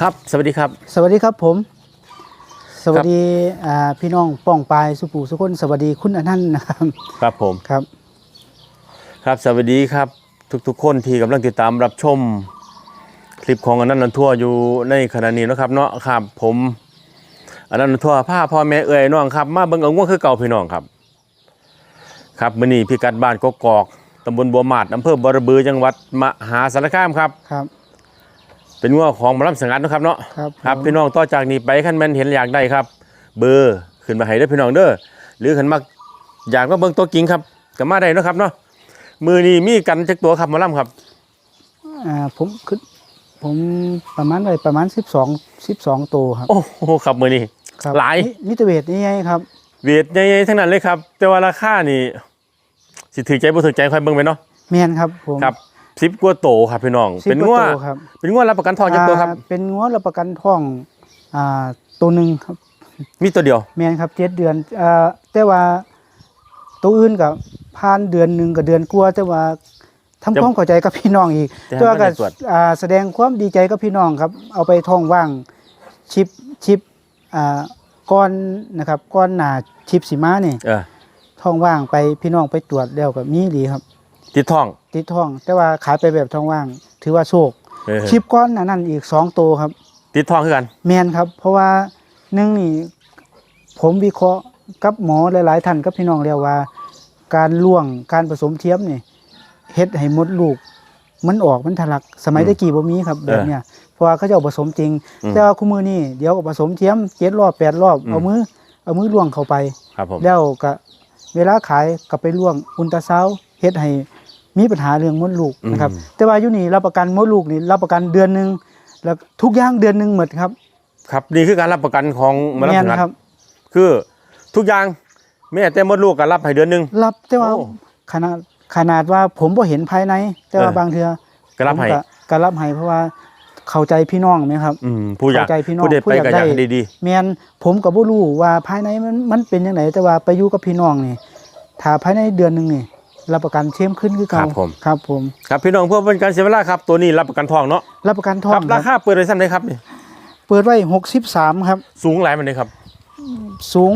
ครับ สวัสดีครับ สวัสดีครับผม สวัสดีอ่าพี่น้องป้องปายสุปูสุคนสวัสดีคุณอนันต์นะครับ ครับผมครับ ครับสวัสดีครับ ทุกๆคนที่กำลังติดตามรับชม คลิปของอนันต์นันทั่วอยู่ในขณะนี้เนาะครับเนาะครับผมอนันต์นันทั่วพาพ่อแม่เอ่ยน้องครับ มาเบิ่งเอาง่วงคือเก่าพี่น้องครับ ครับมื้อนี้พิกัดบ้านกกอกตำบลบัวหมาดอำเภอบรบือจังหวัดมหาสารคามครับครับ เป็นง่วงของหมอลำสังกัดเนาะครับเนาะครับครับผมพี่น้องต่อจากนี้ไปขั้นแม่นเห็นอยากได้ครับ เบอร์ขึ้นมาให้ได้อพี่น้องเด้อหรือขันมาอยากมาเบิ่งตัวจริงครับก็มาได้เนาะครับเนาะมือนี้มีกันจักตัวครับหมอลำครับอ่าผมคือผมประมาณอะไรประมาณสิบสองสิบสองตัวครับโอ้โหครับมือนี้ ครับหลาย มิมิตรเวทนี่ไงครับเวียดใหญ่ๆทั้งนั้นเลยครับ แต่ว่าราคานี่สิถือใจบ่ถือใจค่อยเบิ่งไปเนาะ แมนครับผมครับ สิบกว่าโตครับพี่น้องสิบเป็นกงัวว่าตัวครับเป็นงัวรับประกันทองจักตัวครับอ่าเป็นงัวรับประกันท่องอ่าตัวหนึ่งครับ มีตัวเดียวแมนครับเจ็ดเดือนอ่าแต่ว่าตัวอื่นกับผ่านเดือนหนึ่งกับเดือนกลัวาแต่ว่าทำความเข้าใจกับพี่น้องอีกแต่ตัวไม่ก็ได้ตรวจอ่าแสดงความดีใจกับพี่น้องครับ เอาไปท่องว่างชิปชิปอ่าก้อนนะครับก้อนหนาชิปสีม้านี่เออท่องว่างไปพี่น้องไปตรวจแล้วก็มีดีครับ ติดทอง ติดท่อง แต่ว่าขายไปแบบท่องว่าง ถือว่าโชคเออ ชิปก้อนหนานั่นอีกสองตัวครับ ติดทองคือกัน แมนครับ เพราะว่าหนึ่งนี่ผมวิเคราะห์กับหมอหลาย ๆ ท่านกับพี่น้องแล้วว่า การล่วงการผสมเทียมนี่เฮ็ดให้มดลูก มันออกมันทะลักสมัยอืมตะกี้บ่มีครับแบบเนี้ยเพราะว่าเขาจะเอาผสมจริง อืมแต่ว่าคู่มือนี่เดี๋ยวก็ผสมเทียมเจ็ดรอบแปดรอบอืม เอามือเอามือล่วงเข้าไป ครับผม แล้วก็เวลาขายก็ไปล่วงอุลตราซาวด์เฮ็ดให้ มีปัญหาเรื่องมดลูกนะครับ แต่ว่าอยู่นี่รับประกันมดลูกนี่รับประกันเดือนหนึงแล้วทุกอย่างเดือนหนึงหมดครับ ครับนี่คือการรับประกันของหมอลำแม่นสังกัดครับคือทุกอย่างแม่แต่มดลูกก็รับให้เดือนหนึงรับแต่ว่าโอ้ขนาดขนาดว่าผมบ่เห็นภายใน แต่ว่าเออบางเทื่อก็รับให้ผมก็รับให้เพราะว่าเข้าใจพี่น้องไหมครับอืมผู้อยากเข้าใจพี่น้องผู้เด็ดผู้ไปอยากก็อยากได้ให้ดีแม่นผมก็บ่รู้ว่าภายในมันมันเป็นจังไดแต่ว่าไปอยู่กับพี่น้องนี่ถ้าภายในเดือนหนึงนี่ รับประกันเข้มขึ้นคือเก่าครับผมๆครับพี่น้องเพื่อเป็นการเสียเวลาครับตัวนี้รับประกันทองเนาะรับประกันทอครังบครารับคาเปิดไว้ซ้ำได้ครับนี่เปิดไว้63ครับ สูงหลายมันเลยครับ สูง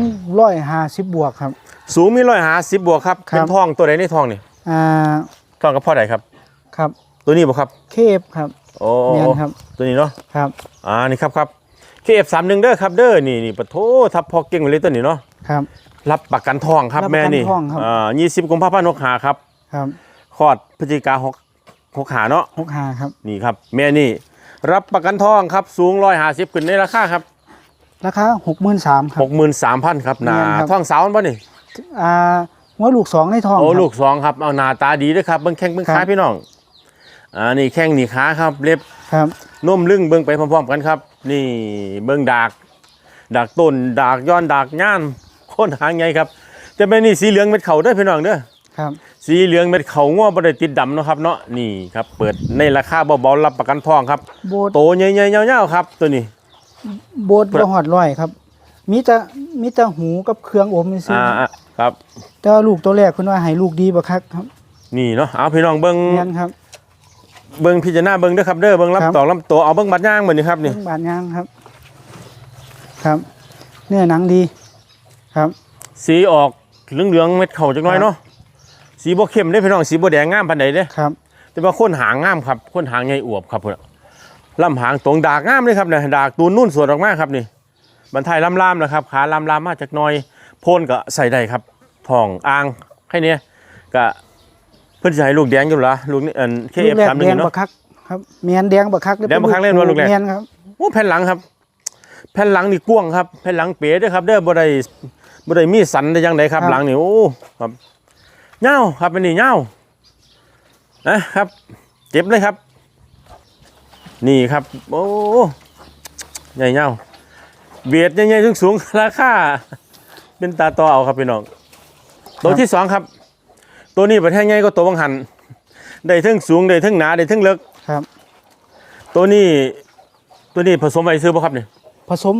150บวกครับ สูงมีร้อยหาสิบบวกครับครับ เป็นทองตัวไหนในทองนี่อ่าทองกับพ่อใดครับ ครับตัวนี้บ่ครับเคฟครับ โอ้แม่นครับ ตัวนี้เนาะครับอ่านี่ครับครับเคเอฟสามหนึ่งเด้อครับเด้อนี่นี่ปะโถทับพอเก่งไปเลยตัวนี้เนาะ ครับ รับประกันทองครับรับประกันแม่นี่ทองครับ อ่ายี่สิบกุมภาพันธ์หกหาครับครับคลอดพฤศจิกาหกหกหาเนาะ65ครับ นี่ครับ แม่นี่ รับประกันทองครับสูงร้อยหาสิบขึ้นในราคาครับราคา63,000ครัหบ กหมื่นสามพันครับหนาแม่นครับทองสาวมันป่ะนี่ อ่าหัวลูกสองในท้องโอ้ครับ ลูกสองครับเอาหนาตาดีด้วยครับเบิ้งแข้งเบิ้งครัขาบ พี่น้องอ่านี่แข้งนี่ขาครับ เล็บครับนมลึงเบิ้งไปพร้อมๆกันครับ นี่เบิ้งดาก ดากต้น ดากย้อนดากย่านโค่นหางไงครับจะเป็นนี่สีเหลืองเม็ดเขาเด้อพี่น้องเด้อครับ สีเหลืองเม็ดเขาง่วบ่ได้ติดดำเนาะครับเนาะนี่ครับเปิดในราคาเบาๆรับประกันทองครับโบดโตใหญ่ๆยาวๆครับ ตัวนี้ โบดบ่หอดร้อยครับ มีแต่มีแต่หูกับเครื่องอมซื่ออ่าๆอ่าครับ แต่ว่าลูกตัวแรกเพิ่นว่าให้ลูกดีบ่คักครับนี่เนาะเอาพี่น้องเบิ้งงั้นครับ เบิ้งพิจารณาเบิ้งเด้อครับเด้อเบิ้งรับครับต่อลำตัวเอาเบิ้งบัดย่างเหมือนนี่ครับนี่เบิ่งบาดยางครับ ครับ เนื้อหนังดี ครับ สีออกเหลืองๆเม็ดเขาจักหน่อยเนาะสีบ่เข้มเด้อพี่น้องสีบ่แดงงามปานใดเด้อครับ แต่ว่าคนหางงามครับคนหางใหญ่อวบครับพุ่นน่ะลำหางตรงดากงามเลยครับเนี่ยดากตูนนุ่นสวยออกมากครับนี่บรรทายลำลามนะครับขาลำลามมาจากหน้อยโพนก็ใส่ได้ครับทองอ่างแค่เนี้ยก็เพื่อนจะให้ลูกแดงอยู่ละลูกนี่เอ็นเคลูเอกฟแรกสามหแดนึ่งงเนาะบักคักครับแมนแดงบักคักแดงบักคักเล่นว่าลูกแรกแมนครับโอ้แผ่นหลังครับ แผ่นหลังนี่กว้างครับแผ่นหลังเป๋เด้วยครับเด้อบ่ได้ บ่ได้มีสันได้ยังไงครับ หลังนี่โอ้ครับเงาครับเป็นนี่เงานะครับเก็บเลยครับ นี่ครับ โอ้ใหญ่เงาเบียดใหญ่ๆสูงๆราคาเป็นตาต่อเอาครับพี่น้องตัวที่สองครับ ตัวนี้ประเทศใหญ่ก็ตัวบังหันได้ทั้งสูงได้ทั้งหนาได้ทั้งเลิกครับ ตัวนี้ตัวนี้ผสมไว้ซื้อป่ะครับเนี่ยผสม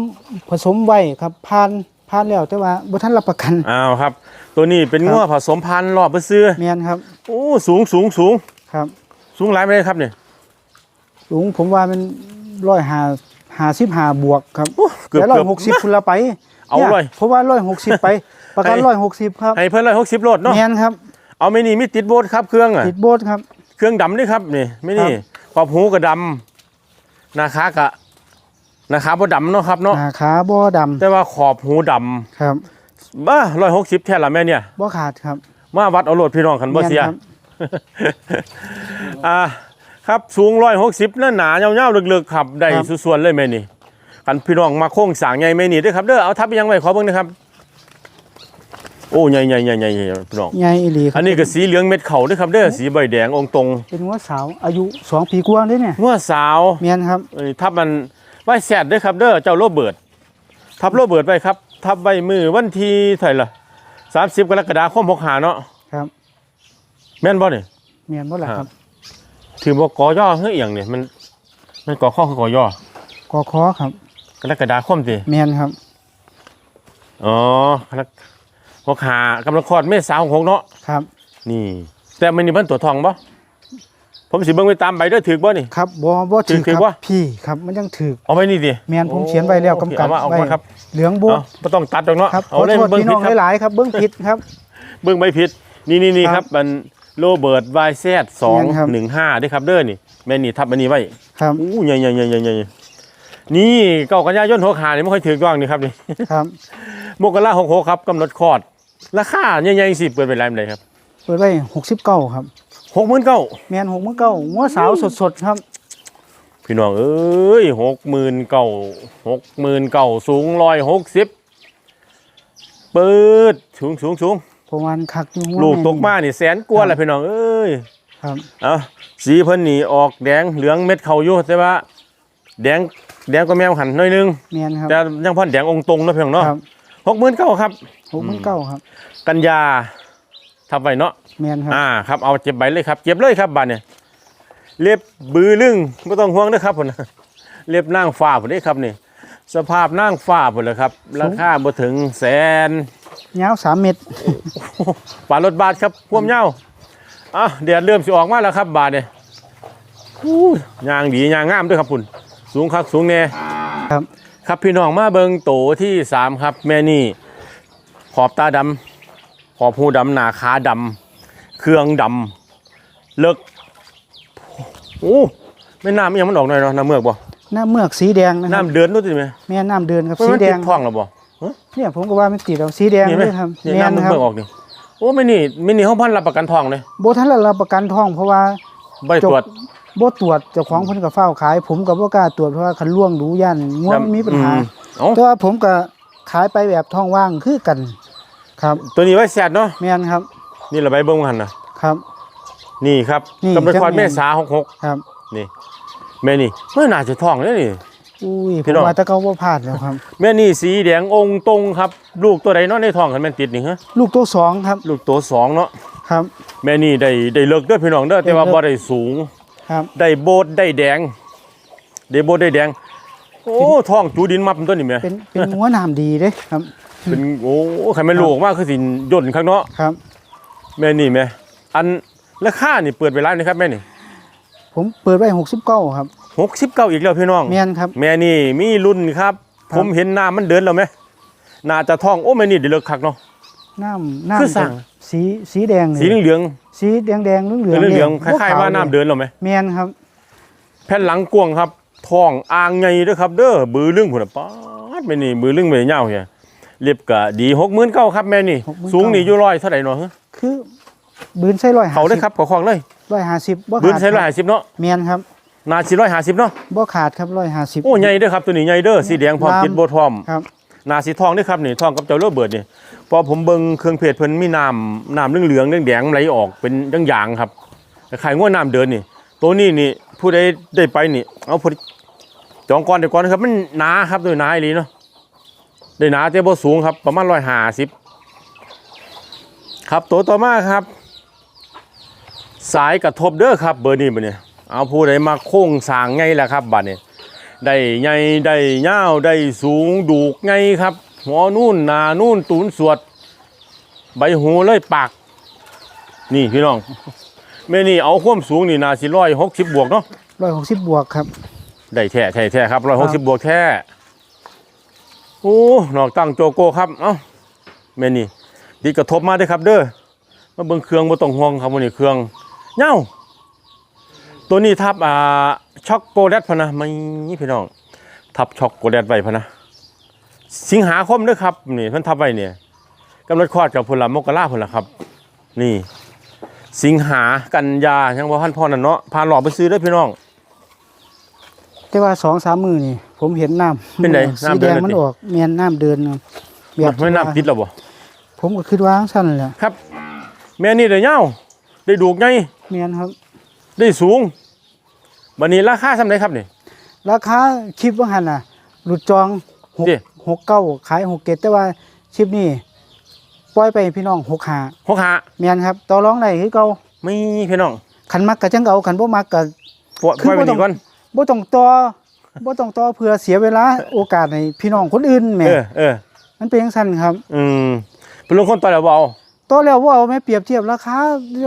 ผสมไว้ครับผ่าน ผ่านแล้วแต่ว่าบ่ทันรับประกัน อ้าวครับ ตัวนี้เป็นครับง้อผสมพันธุ์รอบไปซื้อแมนครับ โอ้สูงสูงสูงครับ สูงหลายไปเลยครับเนี่ยสูงผมว่ามันร้อยหาห้าสิบห้าบวกครับโอ้เกือบแต่ร้อเกืยอบหกสิบคุณละไปเอานี่เลยเพราะว่าร้อยหกสิบไป ประกันให้ร้อยหกสิบครับให้เพิ่นร้อยหกสิบโลดเนาะแมนครับ เอาไม่นี่มีติดโบสครับเครื่องอะติดโบสครับ เครื่องดำนี่ครับนี่ไม่นี่ครับขอบหูก็ดำนาคากะ นาคาบ่ดำเนาะครับเนาะหน้าขาบ่ดแต่ว่าขอบหูดำครับำบ้าร้อยหกสิบแท้ละแม่เนี่ย บ่ขาดครับมาวัดเอาโลดพี่น้องคันบ่เสีย แม่นครับ อ่าครับสูงร้อยหกสิบนั่นหนาเงาๆลึกๆครับได้ครับ สุดส่วนเลยแม่นี่คันพี่น้องมาโค้งสร้างใหญ่แม่นี่เด้วยครับเด้อเอาทับไปยังไว้ขอเบิ่งนะครับ โอ้ใหญ่ใหญ่ใหญ่ใหญ่ใหญ่พี่น้อง ใหญ่อีหลีครัอับนนี้ก็สีเหลืองเม็ดเข่าเด้วยครับเด้อสีใบแดงองค์ตรงเป็นหัวสาวอายุสองปีกว่าเด้เนี่ยเมื่อสาว แมนครับ เอ้ยทับมัน ไว้แซดเด้วยครับเด้อเจ้าโรเบิร์ตทับโรเบิร์ตไว้ครับทับไว้มือวันที่เท่าไหร่ล่ะสามสิบกรกฎาคมหกหาเนาะครับแม่นบ่เนี่ยแมนบ่ล่ะครับถือว่ากอย่อเฮ้ยอหย่างเนี่ยมัน มันกอข้อคือกอย่อกอคอครับกรกฎาคมสิแมนครับอ๋อแล้วหกหากำลังคลอดเมษาหกเนาะครับ นี่ แต่มันนี่มันตัวทองบ่ ผมสิเบิ่งไปตามใบเด้อถือบ่นี่ ครับบ่บ่ถือถือครับว่าพี่ครับมันยังถือเอาไว้นี่ดิ แมนผมเขียนไว้แล้วกำกับเอามาเอาไว้มาครับ เหลืองโบเอาบ่ต้องตัดดอกเนาะครับขเอาอเลยโทษเบิ่งพี่น้ผิอดงครับหลายๆครับเบิ้งผิดครับ เบิ่งใบผิด นี่นี่นี่ครับมันโรเบิร์ตไวเซตสองแม่นครับ หนึ่งห้าด้วยครับเด้อนี่แม่นนี่ทับอันนี้ไว้ครับอู้ใหญ่ใหญ่ใหญ่ใหญ่ใหญ่นี่เก้ากันยายนหกหานี่ไม่ค่อยถือกล้องนี่ครับนี่ครับ มกราหกหกครับกำหนดคลอดราคาใหญ่ๆสิเปิดเป็นไรมันเลยครับเปิดไว้หกสิบเก้าครับ หกหมื่นเก้าแมนหกหมื่นเก้าหัวสาวสดๆครับ พี่น้องเอ้ยหกหมื่นเก้าหกหมื่นเก้าสูงร้อยหกสิบเปิดสูงสูงสูงประมาณคักอยู่หัวลูกแตกมานี่แสนกว่าแหละพี่น้องเอ้ยครับเอาสีเพิ่นนี่ออกแดงเหลืองเม็ดเขาอยู่แต่ว่าแดงแดงก็แมวหันหน่อยนึงแมนครับแต่ยังพ่นแดงองค์ตรงเนาะพี่น้องเนาะครับหกหมื่นเก้าครับหกหมื่นเก้าครับ กันยาทับไว้เนาะ แมนครับอ่าครับเอาเจ็บใบเลยครับเจ็บเลยครับบาดเนี่ยเล็บบือลึงไม่ต้องห่วงนะครับผมนะเล็บนั่งฟ้าผมนี่ครับนี่สภาพนั่งฟ้าผมเลยครับราคาบ่ถึงแสนยาวสามเมตรปานรถบาทครับพ่วมเหย้าอะเดี๋ยวเริ่มสิออกมาแล้วครับบาทเนี่ยอู้ยางดียางงามด้วยครับคุณสูงคักสูงแน่ครับ ครับพี่น้องมาเบิงโตที่สามครับ แม่นี่ขอบตาดำขอบหูดำหนาขาดำ เครื่องดำเลิกโอ้ไม่น้ำอิหยังมันออกหน่อยเนาะน้ำเมือกบ่หน้าเมือกสีแดงนะครับน้ำเดือนนู้นสิไหมแม่น้ำเดินครับมันสีมันแดติงดท้องหรอบ่เนี่ยผมก็ว่าไม่ติดแล้วสีแดงนี่ไหมเลยครับนี่แม่นน้ำมันครับเมือกออกนี่โอ้ไม่นี่ไม่นี่ห้องพันรับประกันทองเลยโบทันละรับประกันทองเพราะว่าใบตรวจโบตรวจเจ้าของเพิ่นก็เฝ้าขาย ผมก็บ่กล้าตรวจเพราะว่าคันล่วงดูย่านง่วงมีปัญหาอืมเอ้าแต่ว่าผมก็ขายไปแบบท้องว่างคือกัน ครับ ตัวนี้ไว้แซดเนาะแม่นครับ นี่เราใบเบิ้งหันนะครับ นี่ครับนี่กำลังคลอดจังแม่เมษาหกหกครับนี่แม่นี่เมื่อน่าจะท้องเลยนี่ อุ้ยผพี่มน้องว่าแต่เขาบ่พลาดแล้วครับ แม่นี่สีแดงองค์ตรงครับ ลูกตัวใดเนาะในท้องกันแม่นติดนี่ฮะลูกตัวสองครับลูกตัวสองเนาะครับ แม่นี่ได้ได้เลิกเด้อพี่น้องเด้อแต่ว่าได้เลิก บ่ได้สูง ครับ ได้โบดได้แดง ได้โบดได้แดง โอ้ท้องจูดินมับตัวนี้แม่เป็นเป็นหัวน้ำดีเด้ครับเป็นโอ้ใครแม่นลูกออกมาคือสิย่นข้างเนาะ ครับ แม่นี่แม่อันราคานี่เปิดไปร้านนะครับแม่นี่ผมเปิดไว้69ครับ69อีกแล้วพี่น้อง แม่นครับ แม่นี่มีรุ่นครับครับผมเห็นหน้ามันเดินแล้วไหมน่าจะท้องโอ้แม่นี่ได้เลิกคักเนาะน้ำน้ำคือสั่งสีสีแดงนี่สีเหลืองสีแดงแดงๆเหลืองๆเหลืองเหลืองๆคล้ายๆว่าน้ำเดินแล้วไหมแม่นครับ แผ่นหลังกวางครับท้องอ่างไงเด้อครับ เด้อบือลึงพุ่นน่ะป๊าดแม่นี่บือลึงแม่ยาวเฮียเรียบกะดี69,000ครับแม่นี่69,000สูงนี่อยู่ร้อยเท่าไหร่เนาะฮะ คือบืนใส่ร้อยเขาได้ครับเขาคลองเลยร้อยห้าสิบบ่บืนขาดใช้ร้อยห้าสิบเนาะแม่นครับนาสิร้อยห้าสิบเนาะบ่ขาดครับร้อยห้าสิบโอ้ใหญ่เด้อครับตัวนี้ใหญ่เด้อสีแดงพร้อมลามติดโบทอมครับนาสีทองเด้อครับนี่ทองกับเจ้าโรเบิร์ตนี่พอผมเบิ่งเครื่องเพจเพิ่นมีน้ำน้ำเหลืองๆแดงๆไหลออกเป็นหยางๆครับคล้ายๆง่วน้ำเดินนี่ ตัวนี้นี่ผู้ใดได้ไปนี่ เอาพอดีจองก่อนเดี๋ยวก่อนนะครับมันหนาครับโดยหนาอีหลีเนาะได้หนาแต่บ่สูงครับประมาณร้อยห้าสิบ ครับตัวต่อมาครับ สายกระทบเด้อครับ เบอร์นี้บัดเนี่ยเอาผู้ใดมาโค้งสร้างไงล่ะครับบัดนี้ได้ใหญ่ได้ยาวได้สูงดูกไงครับ หัวนู่นหนานู่นตูนสวด ใบหูเลยปาก นี่พี่น้องแม่นี่เอาความสูงนี่นาสิร้อยหกสิบบวกเนาะร้อยหกสิบบวกครับ ได้แท้แท้แท้ครับร้อยหกสิบบวกแท้โอ้นอกตั้งโจโก้ครับเอ้าแม่นี่ ดีกระทบมาเด้วยครับ เด้อมาเบิ่งเครื่องบ่ต้องห่วงครับวันนี้เครื่องเน่าตัวนี้ทับอ่าช็อกโกแลตพะนะไม่พี่น้อง ทับช็อกโกแลตไว้พะนะสิงหาคมเด้อครับนี่เพิ่นทับไว้เนี่ยกำหนดคลอดกับพุ่นละมกราพุ่นละครับ นี่ สิงหากันยายังบ่ทันพอนั่นเนาะพาหลอกไปซื้อเด้อพี่น้อง แต่ว่าสองสามมือนี่ ผมเห็นน้ำเป็นไงสีน้ำเดิแดนงมันน่ะติ ออกเมียนน้ำเดินครับแบมับนไม่น้ำติดแล้วบ่ ผมก็คิดว่าสั้นแหละครับ แม่นี่ได้ยาวได้ดูกไงเมียนครับ ได้สูงบัดนี้ราคาส่ำไดครับนี่ราคาคลิปว่าหันน่ะหลุดจองหกดิหกเก้าขายหกเกตแต่ว่าคลิปนี้ปล่อยไปให้พี่น้องหกหาหกหาเมียนครับต่อรองได้คือเก่าไม่พี่น้องขันมักกะจังเอาขันบ่มักกะปล่อยคือปล่อยไปบ่ต้องนี่ก่อนบ่ต้องต่อบ่ต้องต่อเพื่อเสียเวลาโอกาสให้พี่น้องคนอื่นแหม่เออเออมันเป็นจังซั่นครับ อืม เป็นลงคนต่อแล้วบ่เอาต่อแล้วบ่เอาแม่เปรียบเทียบราคา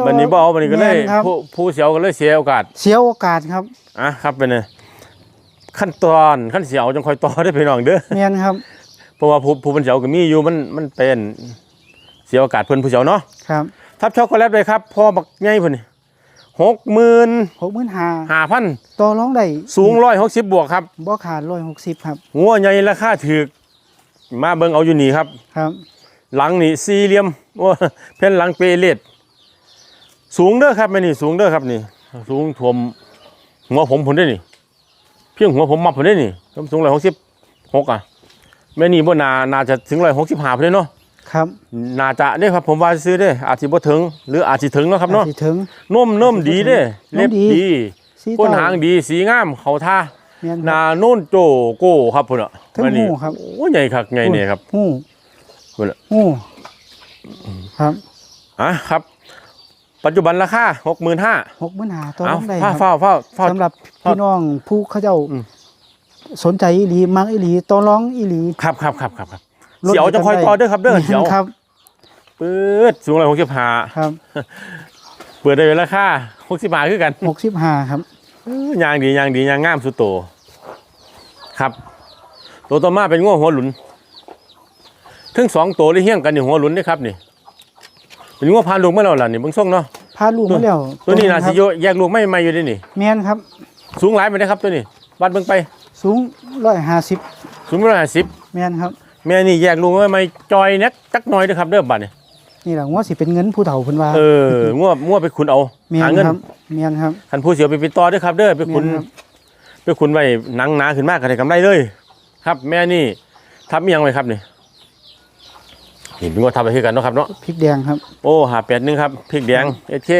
บัดนี้บ่เอาบัดนี้ก็เลยแม่นครับผู้ผู้เสียวก็เลยเสียโอกาสเสียโอกาสครับอะครับเป็นไงขั้นตอนขั้นเสียวจังคอยต่อได้อพี่น้องเด้อ เมียนครับเพราะว่าผู้ผู้เป็นเสียวก็มีอยู่มันมันเป็นเสียโอกาสเพิ่นผู้เสียวเนาะครับทับช็อกโกแลตไปครับพอบักใหญ่เพิ่นหกหมื่น65,000ห้าพันต่อรองได้สูงร้อยหกสิบบวกครับบ่ขาด160ครับงัวใหญ่ราคาถูกมาเบิ่งเอาอยู่นี่ครับครับ หลังนี่สี่เหลี่ยมโอ้เพ่นหลังเปเลดสูงเด้อครับแม่นี่สูงเด้อครับนี่ สูงท่วมหัวผมผมได้นี่ เพียงหัวผมมับผมได้นี่ผมสูงร้อยหกสิบหกอะแม่นี่บ่นาน่าจะถึงร้อยหกสิบห้าเลยเนาะครับน่าจะเด้ครับผมว่าซื้อเด้อาจสิบ่ถึง หรืออาจสิถึงเนาะครับเนาะสิถึงนุ่มนุ่มดีเด้นุ่เล็มบดีดีสีก้นเต่หางดีสีงามเขาท่าเมียนหคนารับโน่นโจโก้ครับพุ่นอะถึงอันนี้หูครับโอ้ใหญ่คักใหญ่เนี่ยครับหู พุ่นอะหูครับอะครับ ปัจจุบันราคาหกหมื่นห้า65,000ต่อรเอาองได้คเฝ้ารับเฝ้าเฝ้าเฝ้า สำหรับพี่น้องผู้เขาเจ้าอืม สนใจอีหลีมักอีหลีต่อรองอีหลีครับครับครับครับครับลดเสียวจะคอยต่อเด้อครับเด้อเสียวครับปื๊ดสูงเลยหกสิบห้าครับเปิดได้ราคาหกสิบห้าคือกัน65ครับอื้อยางดียางดียางงามสุดโต ครับ ตัวต่อมาเป็นง้วหัวหลุน ทั้งสองตัวเลยเฮี้ยงกันอยู่หัวหลุนนี่ครับนี่เป็นง้วพานลูกมาแล้วล่ะนี่เบิ่งส่งเนาะพาลูกมาแล้วตัวนี้น่าคสิรับโยแยกลูกไม่ไม่อยู่ด้วยนี่แม่นครับ สูงหลายไปนะครับตัวนี้วัดเบิ่งไป สูง150สูงร้อยห้าสิบแม่นครับแม่นี่แยกลูกไม่ไม่จอยนักจักหน่อยเด้อครับเด้อบัดนี่นี่ล่ะว่าสิเป็นเงินผู้เฒ่าเพิ่นว่าเออง้วง้วไปขุนเอาแม่หานเงินครับแม่นครับคันผู้เสียไปปิดต่อเด้วยครับ เด้อไปขุนแม่นครับไปขุนไว้หนังหนาขึ้นมากก็ได้กำไรเลย ครับ แม่นี่ทับมีหยังไว้ครับนี่ นี่เป็นง้วทับไปคือกันเนาะครับเนาะพริกแดงครับ โอ้หาแปดหนึงครับพริกแดงเอชเค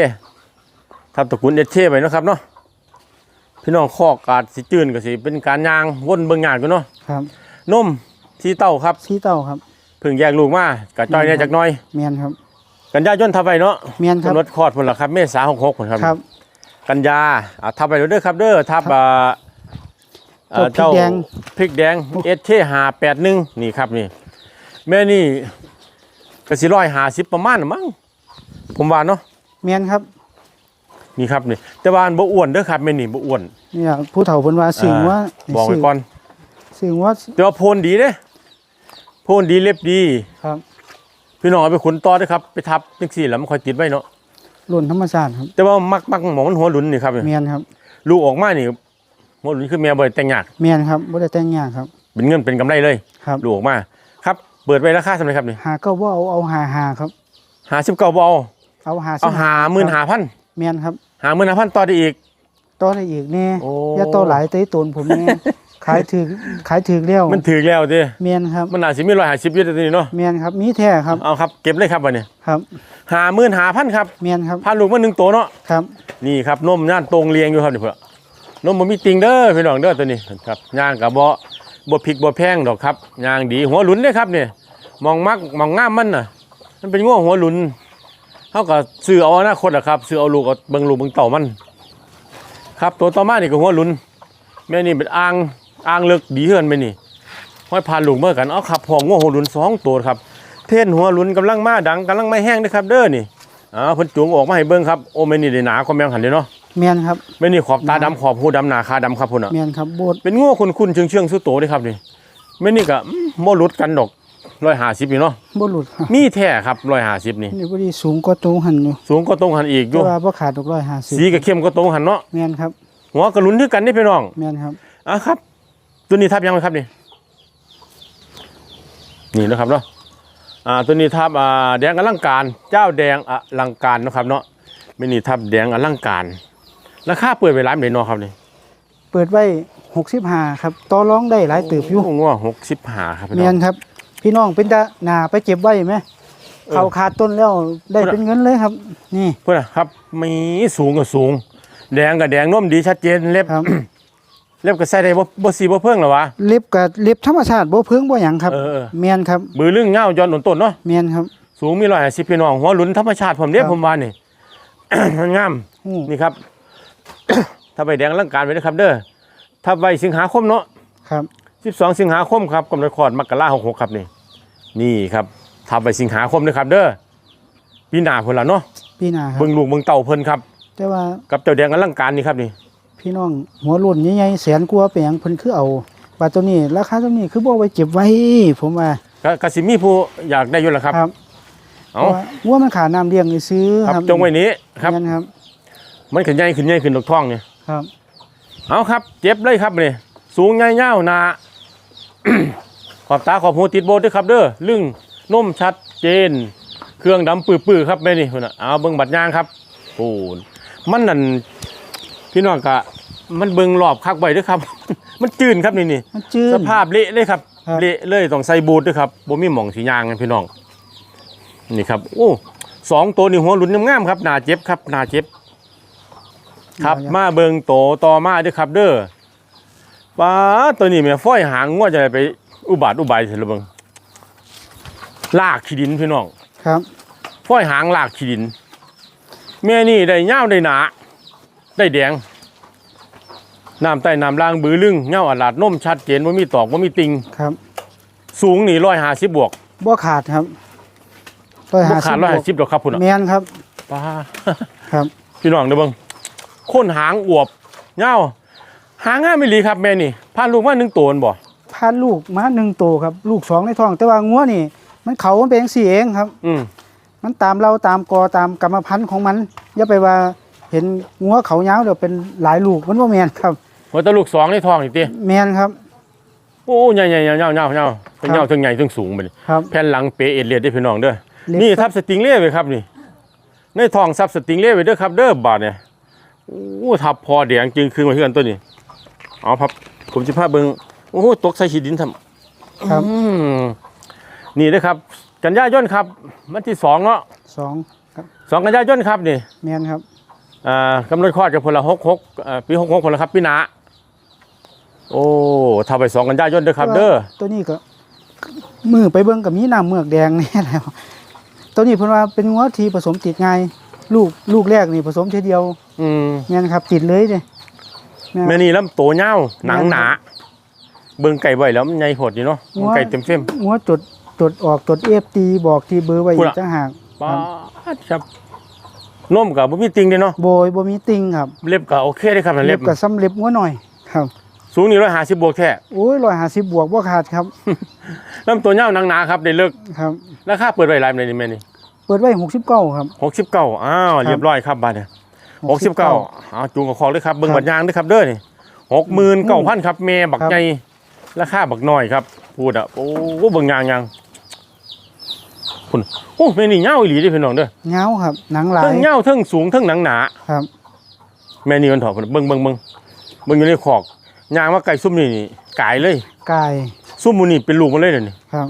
ทับตระกุลเอชเคไปเนาะครับเนาะพี่น้องข้อกาดสิจืนก็สิเป็นการยางวนเบิ่งงานกันเนาะครับนมที่เต้าครับสีเต้าครับเพิ่งแยกลูกมากะจ้อยเนี่ยจักหน้อยแม่นครับ กันยายนทับไปเนาะแม่นครับกำหนดคลอดพุ่นละครับเมษาหกหกพุ่นครับครับ กันยาอะทับไปเด้อครับเด้อทับครับอ่าเอ่อเจ้าพริกแดงพริกแดงเอสเคหาแปดหนึ่งนี่ครับนี่แม่นี่ กระสิร้อยหาสิบประมาณน่ะมั้งผมว่าเนาะแม่นครับนี่ครับนี่ แต่ว่าอันบ่อ้วนเด้อครับแม่นี่บ่อ้วนนี่ล่ะผู้เฒ่าเพิ่นว่าสิ่งว่าอ่าบอกไว้ก่อน สิ่งว่าแต่ว่าโพนดีเด้โพนดีเล็บดี ครับพี่น้องเอาไปขุนต่อเด้อครับไปทับจังซี่แล้วมันค่อยติดไว้เนาะล้นธรรมชาติครับ แต่ว่ามักมักหมองมันหัวหลุนนี่ครับแม่นครับลูกออกมานี่หัวหลุนคือแม่บ่ได้แต่งยากแม่นครับบ่ได้แต่งยากครับ เป็นเงินเป็นกำไรเลยครับ ลูกออกมาครับ เปิดไว้ราคาสำหรับครับนี่หาก็บ่เอาเอาหาหาครับ หาสิบเก้าบเอาเอาหาเอาหาหมื่นหาพันแม่นครับ หาหมื่นหาพันต่อได้อีกต่อได้อีกแน่โอ้อย่าต่อหลายเตยตนผมแน่ขายถึกขายถึกแล้วมันถือแล้วดิแม่นครับมันอาจจะมีร้อยหาสิบอยู่ตัวนี้เนาะแม่นครับมีแท้ครับเอาครับเก็บเลยครับวันนี้ครับหาหมื่นหาพันครับแม่นครับพันลูกมันหนึ่งตัวเนาะครับ นี่ครับนมย่านตรงเรียงอยู่ครับนี่เพื่อนมมันมีติงเด้อพี่น้องเด้อตัวนี้ครับย่างกับบ่ บ่พริกบ่แพงดอกครับยางดีหัวหลุนเด้อครับเนี่ยมองมักมองงามมันน่ะ มันเป็นง้วหัวหลุนเท่ากับซื้อเอาอนาคตอะครับซื้อเอาลูกเอาเบิ่งลูกเบิ่งเต่ามัน ครับตัวต่อมานี่ก็หัวหลุนแม่นี่เป็นอ่างอ่างเลิกดีเฮือนไปนี่ห้อยพาลูกเมื่อกันเอาขับพองง้วหัวหลุนสองตัวครับ เท่นหัวหลุนกำลังมาดังกำลังไม่แห้งนะครับ เด้อนี่อ่าเพิ่นจูงออกมาให้เบิ่งครับโอ้แม่นี่ได้หนากว่าแมงหันเด้เนาะ แม่นครับแม่นี่ขอบตาดำขอบหูดำหนาคาดำครับพุ่นอะแม่นครับโบดเป็นง้อคุณคุณเชิงเชิงๆสุดโตเด้ครับนี่แม่นี่ก็อืมบ่หลุดกันดอกร้อยห้าสิบอยู่เนาะบ่หลุดครับมีแท้ครับร้อยห้าสิบนี่นี่บ่ดีสูงกว่าตัวหันอยู่สูงก็ตรงหันอีกอแต่ยู่ว่าบ่ขาดดอก150สีก็เข้มก็ตรงหันเนาะแม่นครับหัวกระลุนคือกันนี่พี่น้องแม่นครับอะครับ ตัวนี้ทับยังไงครับนี่นี่นะครับเนาะอ่าตัวนี้ทับอ่าแดงอลังการ เจ้าแดงอลังการเนาะครับเนาะไม่นี่ทับแดงอลังการ ราคาเปิดไปร้านไหนเนาะครับนี่เปิดไว้65ครับต่อรองได้หลายเติบอยู่โอ้งัวหกสิบห้าครับพี่น้แม่องนครับ พี่น้องเป็นตาหนาไปเก็บไว้ไหมเออเขาขาดต้นแล้วได้เออเป็นเงินเลยครับ นี่ เพื่อนนะครับมีสูงก็สูง แดงกับแดงนุ่มดีชัดเจนเล็บ ครับ เล็บก็ใส่ได้บ่บ่สีบ่เพิ่งหรอวะ เล็บกับเล็บธรรมชาติบ่เพิ่งบ่หยังครับเออเออแม่นครับมือลึงเงาย้อนหนุนต้นเนาะแม่นครับ สูงมีร้อยสิบพี่น้องหัวหลุนธรรมชาติผมเรียครับ ผมว่านี่ มันงาม อู้นี่ครับ ถ้าใบแดงร่างการไว้นะครับเด้อถ้าใบสิงหาคมเนาะครับ12สิงหาคมครับกำหนดคลอดมกราหกหกครับนี่นี่ครับถ้าใบสิงหาคมนะครับเด้อปีหน้าพุ่นละเนาะพี่นาครับเบิ่งลูกเบิ่งเต่าเพิ่นครับแต่ว่ากับเจ้าแดงอลังการนี่ครับนี่พี่น้องหัวรุ่นใหญ่ๆแสนกว่าเป็นหยังเพิ่นคือเอาปลาตัวนี้ราคาตัวนี้คือบ่เอาไว้เก็บไว้ ผมว่าก็กสิมีผู้อยากได้อยู่แล้วครับครับเอาพราะว่าวัวมันขาน้ำเลี้ยงนี่ซื้อครับจงไว้นี้ครับแม่นครับ มันขึ้นใหญ่ขึ้นใหญ่ขึ้นดอกท้องเนี่ย ครับ เอาครับ เจ็บเลยครับนี่สูงใหญ่ยาวหนา ขอบตาขอบหูติดโบด้วยครับเด้อลึงนุ่มชัดเจน เครื่องดำปื้อๆครับแม่นี่พุ่นน่ะเอาเบิ่งบัดย่างครับโอ้มันนั่นพี่น้องกะมันเบิ่งรอบคักไว้เด้วยครับ มันจืนครับนี่นี่มันจืด สภาพเละเลยครับครับ เละเลยต้องใส่บูทด้วยครับบ่มีหม่องสียางกันพี่น้อง นี่ครับโอ้สองตัวนี่หัวหลุนงามๆครับหน้าเจ็บครับหน้าเจ็บ ครับ มาเบิงโตต่อมาเด้วยครับ เด้อป้าตัวนี้แม่ฝ้อยหางงัวจะได้ไปอุบาทอุบายเสร็จแล้วเบิงลากขี้ดินพี่น้องครับฝ้อยหางลากขี้ดิน แม่นี่ได้เง่าวได้หนา ได้แดงน้ำใต้น้ำล่างบือลึงเง่าอลาดนมชัดเจนว่ามีตอกว่ามีติงครับ สูงนี่ร้อยห้าสิบบวกบ่ขาดครับบ่ขาดร้อยห้าสิบดอกครับคุณอะแม่นครับป้าครับพี่น้องเด้อเบิง ค้นหางอวบเง่าหางง่ายไม่หลีครับแม่นี่พาลูกมาหนึ่งตัวนั่นบ่พาลูกมาหนึ่งตัวครับ ลูกสองในท้อง แต่ว่างัวนี่ มันเขามันเป็นจังซี่เองครับ อืมมันตามเราตามกอตามกรรมพันธุ์ของมันอย่าไปว่าเห็นงัวเขายาวเดี๋ยวเป็นหลายลูกมันว่าแมนครับว่าแต่ลูกสองในท้องนี่ติแมนครับ โอ้ใหญ่ใหญ่ใหญ่เงาเงาเงาเป็นครับเงาทั้งใหญ่ทั้งสูงไปนี่ครับแผ่นหลังเปเอ็ดเลียดได้อพี่น้องเด้อเล็บนี่ทับสติงเล่ไว้ครับนี่ในท้องซับสติงเล่ไว้เด้อครับเด้อบาดเนี่ย โอ้ทับพอแดงจึงคืนมาเพื่อนตัวนี้เอาครับผมจะพาเบิ่งโอ้โหตกใส่ขีดินทำครับอืมนี่เด้อครับ กันยายนครับวันที่สองเนาะสองครับสองกันยายนครับนี่แมนครับอ่ากำหนดคลอดกับพลละหกหกอ่าปีหกหกคนละครับพี่นาโอ้ทำไปสองกันยายนเด้อครับ เด้อตัวนี้ก็ มือไปเบิ่งกับมีน้ำเมือกแดงนี่แล้วตัวนี้เพิ่นว่าเป็นงัวที่ผสมติดง่าย ลูกลูกแรกนี่ผสมทีเดียวอืมแมนครับ ติดเลยเด้แม่นแม่นี่ลำโตเงาวหนังหนาเบิ่งไก่ไว้แล้วมันใหญ่โหดอยู่เนาะงัวไก่เต็มเฟ้มงัวจดจดออกจดเอฟตีบอกที่เบอร์ไว้พูอีดกอะต่างหากป้าดครับนมกับบ่มีติงเด้เนาะโบยบ่มีติงครับ เล็บก็โอเคเลยครับนั่นเล็เล็บบกับซ้ำเล็บงัวหน่อยครับ สูงนี่150บวกแท้โอ้ยร้อยห้าสิบบวกบ่ขาดครับลำตัวเงาวหนังหนาครับได้เลิกครับราคาเปิดไว้หลายปานใดนี่แม่นี่เปิดไว้หกสิบเก้าครับ69อ้าวเรียบร้อยครับบาดเนี่ย69อ้าวจูงกับคอเลยครับเบิ่งครับบัดยางเด้อครับเด้อนี่69,000ครับแม่บักครับใหญ่ราคาบักน้อยครับ พูดอะโอ้เบิ่งยางยางคุณโอ้แม่นี่เงาวอีหลีเด้อพี่น้องเด้อเงาครับหนังหลาเทิยงเงาเทิงสูงเทิงหนังหนาครับแม่นี่มันถอดเบิ่งเบิ่งเบิ่งเบิ่งอยู่ในคอกยางมาไก่ซุ่มนี่นี่กายเลยกายซุ่มมูนี่เป็นลูกมันเลยเดี๋ยวนี้ครับ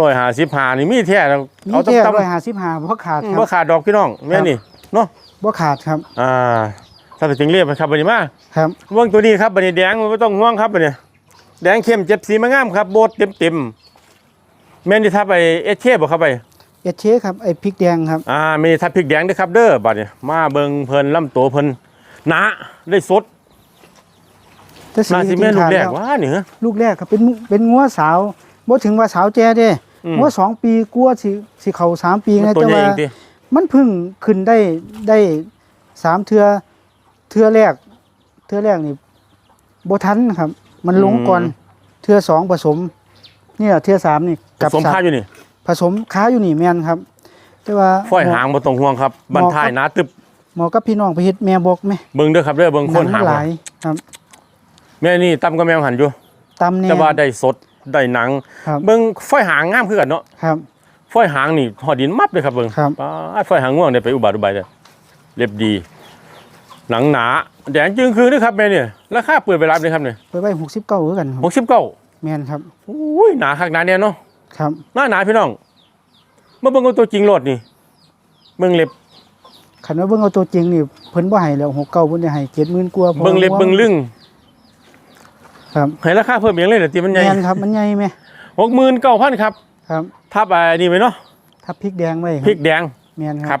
ร้อยหาสิบหานี่มีแท้แล้วมีเอาแค่ตั้มร้อยห้าสิบห้าบ่ขาดๆคบ่รับขาดดอกพี่น้องแม่นี่เนาะบ่ขาดครับอ่าถ้าไปถึงเรียบครับบัดนี้มาครับ เบิ่งตัวนี้ครับบัดนี้แดงมันบ่ต้องห่วงครับบัดนี้แดงเข้มเจ็บสีมางามครับโบดเต็มๆแม่นี่ทับไปเอชเคบ่ครับไป เอชเชครับไอ้พริกแดงครับ อ่ามีทับพริกแดงด้วยครับเด้อบัดนี้มาเบิ่งเพิ่นลำตัวเพิ่นหนาได้สดแต่สีน่าสิจริแม่งลูกขาดแรแล้กวว่านี่เหรอลูกแรกครับเป็นเป็นงัวสาว บ่ถึงว่าสาวแจ้เด้อืมงัวสองปีกลัวสิสิเข้าสามปีมันนะตัวแต่ใหญ่ว่า เองติมันเพึ่งขึ้นได้ได้สามเทือเทือแรก เทือแรกนี่บ่ทันครับ มันลงก่อนเทือสองผสมเนี่ยเทือสามนี่กับสมสค่าอยู่นี่ผสมค้าอยู่นี่แม่นครับ แต่ว่าฝ้อยหางบ่ต้องห่วงครับบรรทายหนาตึบหมอกับพี่น้องไปเฮ็ดแม่บอกไหมเบิ่งเด้อครับเด้อเบิ่งหโคนันงหางหลายครับแม่นี่ตำกับแมวหันอยู่ตำเนี่ยแต่ว่าได้สด ได้หนัง ครับเบิ่งฝ้อยหางงามคือกันเนาะครับ ฝ้อยหางนี่หอดินมับเลยครับเบิ่งครับ ป้าดฝ้อยหางง่วงได้ไปอุบัติอุบัติเลยเรียบดี หนังหนาแดงจึงคือนะครับแม่เนี่ยราคาเปิดไปรับเลยครับเนี่ยไปไว้หกสิบเก้าคือกันครับหกสิบเก้าแม่นครับอุ้ยหนาคักหนาเนี่ยเนาะ ครับ หน้าหนาพี่น้องมาเบิ่งเอาตัวจริงโลดนี่เบิ่งเล็บคันว่าเบิ่งเอาตัวจริงนี่เพิ่นบ่ให้แล้วหกเก้าเพิ่นจะให้เจ็ดหมื่นกว่าพอเบิ่งเล็บเบิ่งลึง ครับให้ราคาเพิ่มเองเลยเดี๋ยวตีมันใหญ่แม่นครับมันใหญ่ไหมหกหมื่นเก้าพันครับ ครับทับอันนี้ไว้เนาะทับพริกแดงไว้คพริรับกแดงแม่นคครัรับบ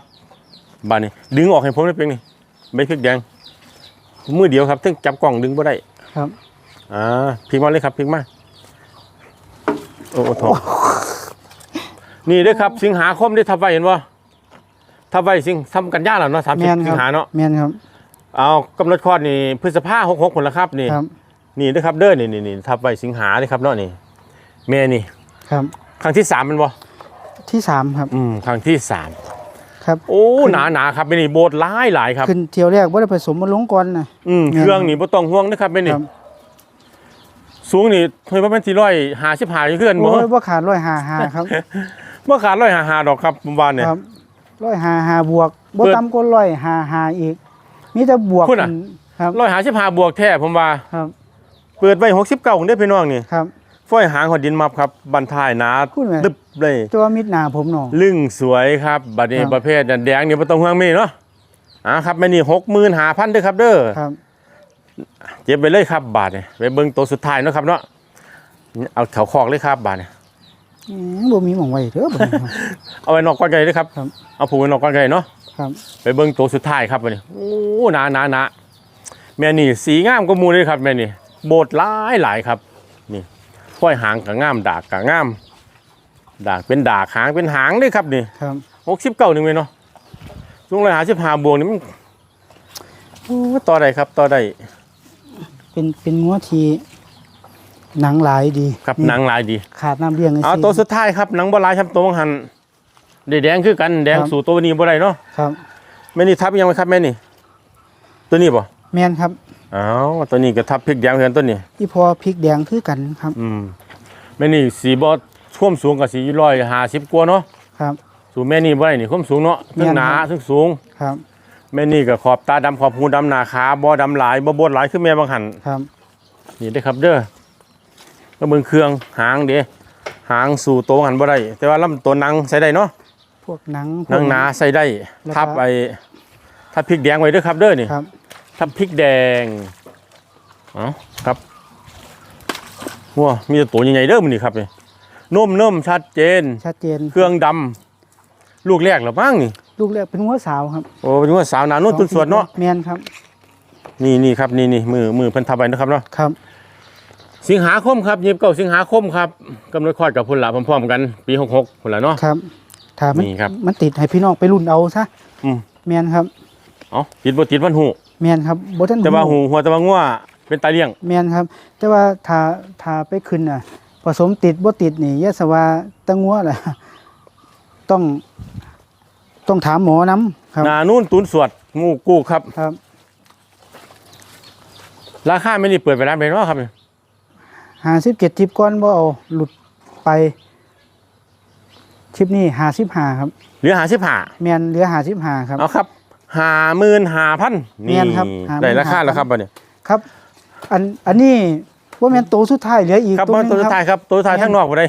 บานนี้ดึงออกให้ผมได้เพียงนี่ใบพริกแดงมือเดียวครับถึงจับกล่องดึงบ่ได้ครับอ่าพริกมาเลยครับพริกมาโอ้โหโถนี่เด้อครับ สิงหาคมได้ทับไว้เห็นบ่ทับไว้สิงทำกันยากแล้วเนาะสามสิบแม่นสิครังหาเนาะแม่นครับเอากำหนดคลอดนี่พฤษภาหกหกคนละครับนี่ ครับนี่เด้อครับเด้อนี่นี่นี่ทับไว้สิงหาเลยครับเนาะนี่แม่นี่ครับ ครั้งที่สามเป็นบ่ที่สามครับ อืมครั้งที่สามครับ โอ้หนาหนาครับไม่นี่โบดหลายหลายครับขึ้นเที่ยวแรกบ่ได้ผสมมาลงก่อนนะอืมแม่นเครื่องนี่บ่ต้องห่วงนะครับไม่นี่ครับสูงนี่เฮ้ยว่ามันสี่ร้อยหาสิบหาอยู่เพื่อนบ่โอ้ยบ่ขาดร้อยห้าห้าครับบ่ขาดร้อยหาหาดอกครับผมว่าเนี่ยครับร้อยห้าห้าบวกบ่เปิดต่ำกว่าร้อยห้าห้าอีกมีแต่บวกคุณน่ะขึ้นครับร้อยหาสิบหาบวกแท้ผมว่าครับ เปิดไว้หกสิบเก้าของได้อพี่น้องนี่ครับ ฝ้อยหางหอดดินมับครับบันทายหนาคุณแม่ตึบเลยตัวมิดหนาผมหนอ ลึ่งสวยครับบัดนี้ครับ ประเภทแดงนี่บ่ต้องห่วงไม่เนาะอ่าครับแม่นี่หกหมื่นหาพันเด้อครับเด้อ ครับเก็บไปเลยครับบาทเนี่ยไปเบิ่งตัวสุดท้ายเนาะครับเนาะเอาเขาคอกเลยครับบาทเนี่ยอืมบ่มีหม่องไว้เด้อบ่นี้ครับเอาไว้นอกก้อนไก่เลยครับครับ เอาผูกไว้นอกก้อนไก่เนาะครับ ไปเบิ่งตัวสุดท้ายครับวันนี้โอ้หนาหนาหนาแม่นี่สีงามก็มูเลยครับแม่นี่ โบดหลายหลายครับนี่ห้อยหางกับงามดากกับงาม ดากเป็นดากหางเป็นหางเลยครับนี่ครับหกสิบเก้าหนึ่งเลยเนาะช่วงเลยหาสิบหาบวกนี่มันโอ้ต่อได้ครับต่อได้เป็นเป็นงัวที่หนังหลายดีครับนี่หนังลายดี ขาดน้ำเลี้ยงไอ้เอาสิตัวสุดท้ายครับหนังบลายครับตัวบังหันได้แดงคือกันแดงครับสู่ตัวนี้บ่ได้เนาะครับแม่นี่ทับยังไงครับแม่นี่ ตัวนี้บ่แม่นครับ อ้าวตัวนี้ก็ทับพริกแดงเหมือนกันตัวนี้อีพอพริกแดงคือกันครับ อืมแม่นี่สีบอท่วมสูงกับสีร้อยห้าสิบกว่าเนาะครับ สูงแม่นี่บ่ได้นี่ท่วมสูงเนาะแม่ทั้งนหนาครับทั้งสูงครับแม่นี่ก็ขอบตาดำขอบหูดำหนาขาบ่ดำหลายบ่บดหลายคือแม่บางหันครับ นี่ได้อครับเด้อก็เบิ่งเครื่องหางเด้หางสู่โตวหันบ่ได้ แต่ว่าลำตัวหนังใส่ได้เนาะพวกหนังพวกหนังหนาใส่ได้แล้วก็ทับไอ้ทับพริกแดงไว้เด้อครับเด้อนี่ครับ ทับพริกแดงเอ๋อครับว้ามีแต่ตัวใหญ่ๆเด้อมันนี่ครับนี่นุ่มนุ่มชัดเจน ชัดเจนเครื่องดำลูกแรกเหรือบ้างนี่ลูกแรกเป็นหัวสาวครับโอ้เป็นว่าสาวหนานุ่นตุนสวดเนาะแม่นครับนี่นี่ครับนี่นี่มือมือเพิ่นทับไปนะครับเนาะครับ สิงหาคมครับยีิบเก้าสิงหาคมครับกำหนดคลอดกับพุ่นละพร้อมๆกันปีหกหกพุ่นละเนาะ ครับถ้ามันนี่ครับมันติดให้พี่น้องไปรุ่นเอาซะอืม แม่นครับ เอ๋อติดบ่ติดวันหู แม่นครับบ่ทันแต่ว่าหูหัวแต่ว่างัวเป็นตาเลี้ยง แม่นครับ แต่ว่าถ้าถ้าไปขึ้นน่ะ ผสมติดบ่ติดนี่อยาสว่าตะงัวล่ะต้อง ต้องถามหมอนํครับหนานุ่นตุนสวดงูกู้ครับครับ ราคาไม่นี่เปิดไปแล้วไปเนาะครับนี่ห้าสิบเจ็ดทิปก้อนบ่เอาหลุดไปคลิปนี้ห้าสิบห้าครับเหลือหาสิบห้าแมนเหลือห้าสิบห้าครับเอาครับ หาหมื่นหาพันแม่นครับได้ราคา55,000แล้วครับบัดนี้ครับ อันอันนี้ว่าแมนตัวสุดท้ายเหลืออีกครับตัวมาหนึตัวงสุดคท้ายรับครับตัวสุดท้ายแม่น ทั้งนอกบ่ได้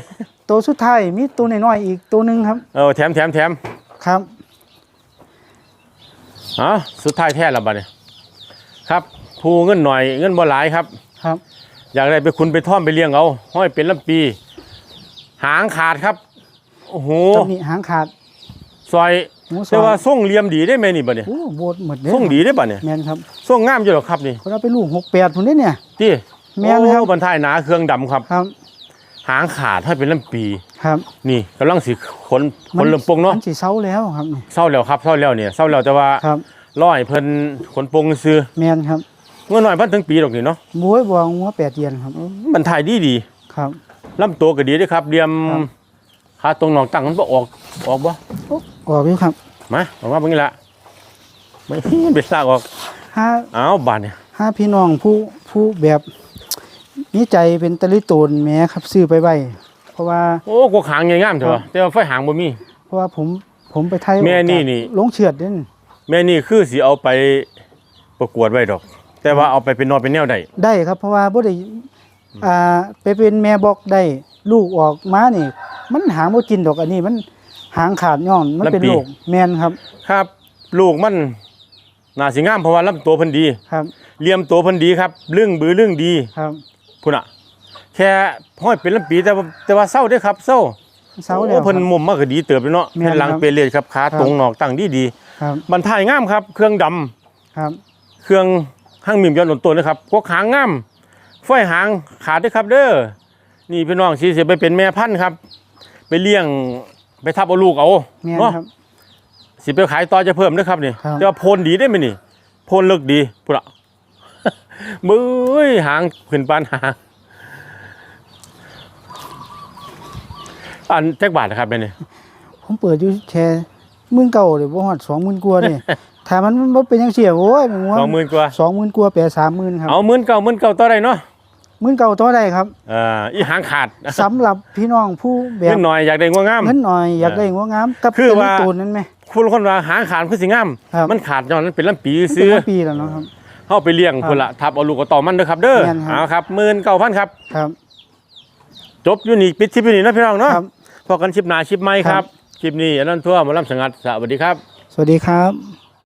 ตัวสุดท้ายมีตัวน้อยๆอีกตัวหนึ่งครับเออแถมแถมแถมครับอ๋อสุดท้ายแท้แล้วบัดนี้ครับผู้เงินหน่อยเงินบ่หลายครับ ครับอยากได้ไปคุณไปท่อมไปเลี้ยงเอาห้อยเป็นลำปี หางขาดครับโอ้โหตัวนี้หางขาดซอย หมูสแต่อว่านส่งเหลี่ยมดีได้ไหมนี่บัดนี้โอ้โบดหมดเลยส่งดีได้บัดนี้แมนครับส่งงามอยู่หรอกครับนี่เขาเอาไปลูกหกแปดผมได้เนี่ย ที่แม่นครับโอ้บรรทายหนาเครื่องดำครับ ครับหางขาดให้เป็นลำปี ครับนี่กำลังสิขนขนลำปงเนาะมันสีเศร้าแล้วครับนี่เศร้าแล้วครับเศร้าแล้วเนี่ยเศร้าแล้วแต่ว่าครับร้อยเพิ่นขนปงซื้อแมนครับเงินน้อยพันถึงปีดอกนี่เนาะบวยบวงหัวแปดเดือนครับมันถ่ายดีดีครับ ลำตัวก็ดีเด้วยครับเรียมครับ ขาตรงหนองตั้งมันบ่ออก ออกบ่ออกอยู่ครับ มาออกมาเบิ่งนี่ละไม่ไปซากออกห้าอ้าวบาดเนี่ยห้าพี่น้องผู้ผู้แบบมีใจเป็นตะลิโตนแหม้ครับซื้อไปไว้เพราะว่า โอ้กวกหางงามๆเถครัอะบแต่ว่าไฟหางบ่มี เพราะว่าผมผมไปไทยแม่นี่นี่ ลงเฉือดเด่นแม่นี่คือสิเอาไปประกวดไว้ดอก แต่ว่าเอาไปเป็นนอนเป็นแนวได้ได้ครับ เพราะว่าบ่ได้อ่าไปเป็นแม่บอกได้ลูกออกมานี่ มันหางบ่กินดอกอันนี้มันหางขาดย้อนมันเป็นโรคแม่นครับ ครับลูกมันน่าสิงามเพราะว่าลำตัวเพิ่นดีครับเหลี่ยมตัวเพิ่นดีครับเรื่องบือเรื่องดีครับพุ่นน่ะแค่ห้อยเป็นลำปีแต่ว่าแต่ว่าเศร้าเด้อครับเศร้าเสาแล้วโอ้เพิ่นมุมมากก็ดีเติบเลยเนาะแม่นเป็นหลังครับเปเลียดครับขาครับตรงหนอกตั้งดีดีครับบรรทายงามครับ เครื่องดำครับ เครื่องห้างมิมย้อนหนตัวนะครับพวกหางงามไฟหางขาดด้วยครับ เด้อนี่พี่น้องสิเสียไปเป็นแม่พันธุ์ครับ ไปเลี้ยงไปทับเอาลูกเอาแม่นเนาะครับ สิไปขายต่อจะเพิ่มด้วยครับนี่ครับ แต่ว่าโพนดีได้ไหมนี่โพนเลิกดีพุ่นละ มือยหางขึ้นปานหางอันแจ็คบาทนะครับแม่นี่ผมเปิดอยู่แค่หมื่นเก่าเลยบ่ฮอด20,000กว่านี่ ถ้ามันบ่เป็นจังซี่โอ้ยมันว่า สองหมื่นกว่า20,000กว่าแปด30,000ครับ เอาหมื่นเก่าหมื่นเก่าต่อได้เนาะห มื่นเก่าต่อได้ครับอ่าอีหางขาดสำหรับพี่น้องผู้แบเงิบนหน่อยอยากได้งัวงามเงินหน่อยอยากได้หัวงามกับคือตะลิว่าโตนนั้นไหมคุณคนว่าหางขาดคือสิงามครับมันขาดย้อนนั้นเป็นลำปีมันเป็นซื้อมาปีแล้วเนาะครับเฮาไปเลี้ยงครับพุ่นละทับเอาลูกเอาต่อมันเด้อครับ เด้อแม่นครับเอาครับ19,000ครับครับ จบอยู่นี่ปิดคลิปอยู่นี่นะพี่น้องเนาะครับพอกันคลิปหน้าคลิปใหม่คครัรับบคลิปนี้อันนั้นทั่วหมาลำสังัดสวัสดีครับ สวัสดีครับ